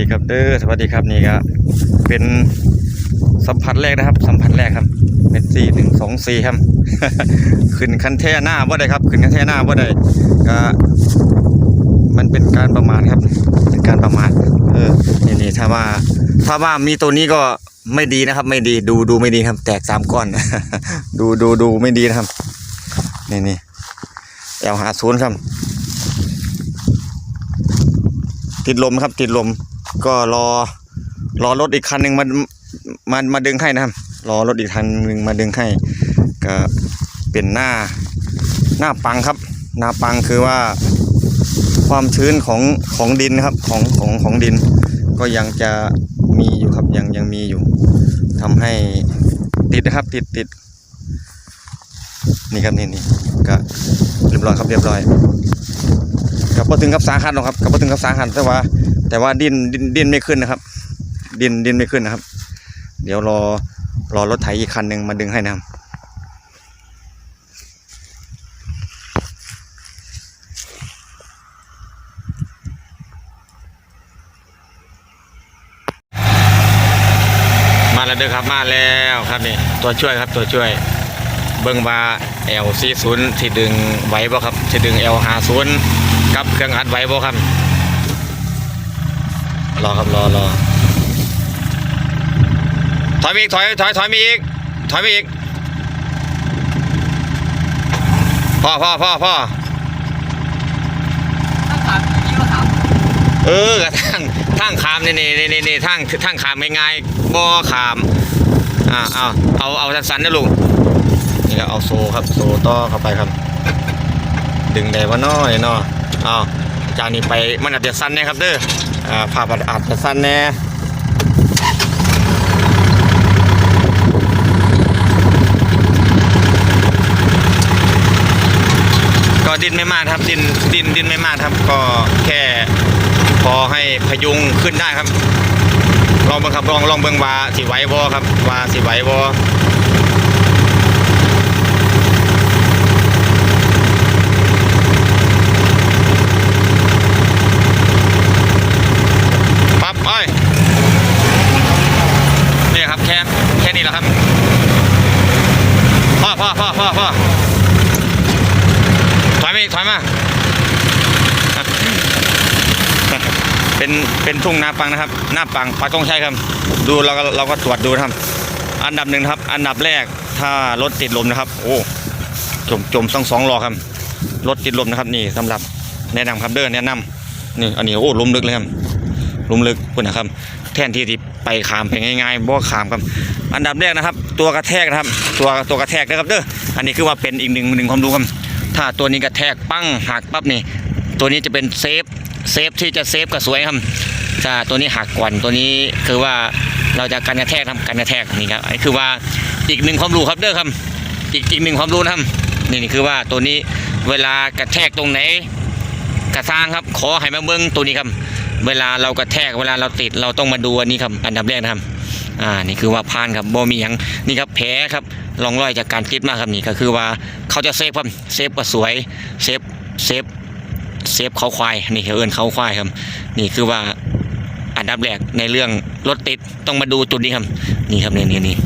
ดีครับเด้อสวัสดีครับนี่ก็เป็นสัมผัสแรกนะครับ สัมผัสแรกครับเป็นสี่หนึ่งสองสี่ครับ ขึ้นคันแท่หน้าบ่าได้ครับ ขึ้นคันแท่หน้าบ่าได้ก็มันเป็นการประมาทครับ เป็นการประมาทเออนี่นี่ถ้าว่า ถ้าว่ามีตัวนี้ก็ไม่ดีนะครับ ไม่ดีดูดูไม่ดีครับ แตกสามก้อน ดูดูดูไม่ดีนะครับ นี่นี่แอลหาศูนย์ครับ ติดลมครับ ติดลม ก็รอรอรถอีกคันหนึ่งมามามาดึงให้นะครับ รอรถอีกคันหนึ่งมาดึงให้ ก็เป็นหน้าหน้าปังครับ หน้าปังคือว่าความชื้นของของดินนะครับของของของดิน ก็ยังจะมีอยู่ครับยังยังมีอยู่ทำให้ติดนะครับติดติดนี่ครับนี่นี่ก็เรียบร้อยครับเรียบร้อยกับพอถึงกับสาหัสหรอกครับกับพอถึงกับสาหัสแต่ว่า แต่ว่าดินดินดินไม่ขึ้นนะครับ ดินดินไม่ขึ้นนะครับ เดี๋ยวรอรอรถไถอีกคันหนึ่งมาดึงให้นะครับมาแล้วเด้อครับมาแล้วครับนี่ตัวช่วยครับตัวช่วย เบิ้งว่า L40 ที่ดึงไหวบ่ครับที่ดึง L50 กับเครื่องอัดไหวบ่ครับ รอครับรอรอถอยมาอีกถอยถอยถอยมาอีกถอยมาอีกพ่อพ่อพ่อพ่อต้องถามพี่ว่าถามเออกระทั่งทางขามนี่นี่นี่นี่นี่ทางทางขามง่ายๆบ่ขามอ่าเอาเอาเอาสั้นๆนะลุงนี่ก็เอาโซ่ครับโซ่ต่อเข้าไปครับ ดึงได้ว่าน้อยเนาะเอาจากนี้ไปมันอาจจะสั้นแน่ครับเด้อ อ่าภาพอาจจะสั้นแน่ก็ดินไม่มากครับดินดินดินไม่มากครับ ก็แค่พอให้พยุงขึ้นได้ครับ ลองเบิ่งครับลองลองเบิ่งว่าสิไหวบ่ครับว่าสิไหวบ่ปั๊บเอ้ยนี่ครับแค่แค่นี้แหละครับพ่อพ่อพ่อพ่อพ่อถอยมาอีกถอยมาเป็นเป็นทุ่งนาปังนะครับหน้าปังปลาต้องใช้ครับ ดูเราก็เราก็ตรวจดูนะครับ อันดับหนึ่งครับ อันดับแรกถ้ารถติดลมนะครับ โอ้จมจมต้องสองรอครับรถติดลมนะครับ นี่สำหรับแนะนำครับเด้อแนะนำนี่อันนี้โอ้ลมลึกเลยครับลมลึกคุณนะครับ แทนที่ที่ไปขามไปง่ายๆบ่ขามครับ อันดับแรกนะครับ ตัวกระแทกนะครับ ตัวตัวกระแทกนะครับเด้ออันนี้คือว่าเป็นอีกหนึ่งหนึ่งความรู้ครับถ้าตัวนี้กระแทกปั้งหักปั๊บนี่ตัวนี้จะเป็นเซฟเซฟที่จะเซฟกับสวยครับถ้าตัวนี้หักก่อนตัวนี้คือว่าเราจะกันกระแทกทำกันกระแทกนี่ครับอันนี้คือว่าอีกหนึ่งความรู้ครับเด้อครับอีกอีกหนึ่งความรู้นะครับนี่นี่คือว่าตัวนี้เวลากระแทกตรงไหนกระซ้างครับ ขอให้มาเบิ้งตัวนี้ครับ เวลาเรากระแทกเวลาเราติดเราต้องมาดูอันนี้ครับอันดับแรกนะครับอ่านี่คือว่าพานครับโบมีหยังนี่ครับแผลครับรองรอยจากการติดมากครับนี่ก็คือว่าเขาจะเซฟครับเซฟก็สวยเซฟเซฟเซฟเขาควายนี่เขาเอินเขาควายครับ นี่คือว่าอันดับแรกในเรื่องรถติดต้องมาดูจุดนี้ครับ นี่ครับนี่นี่นี่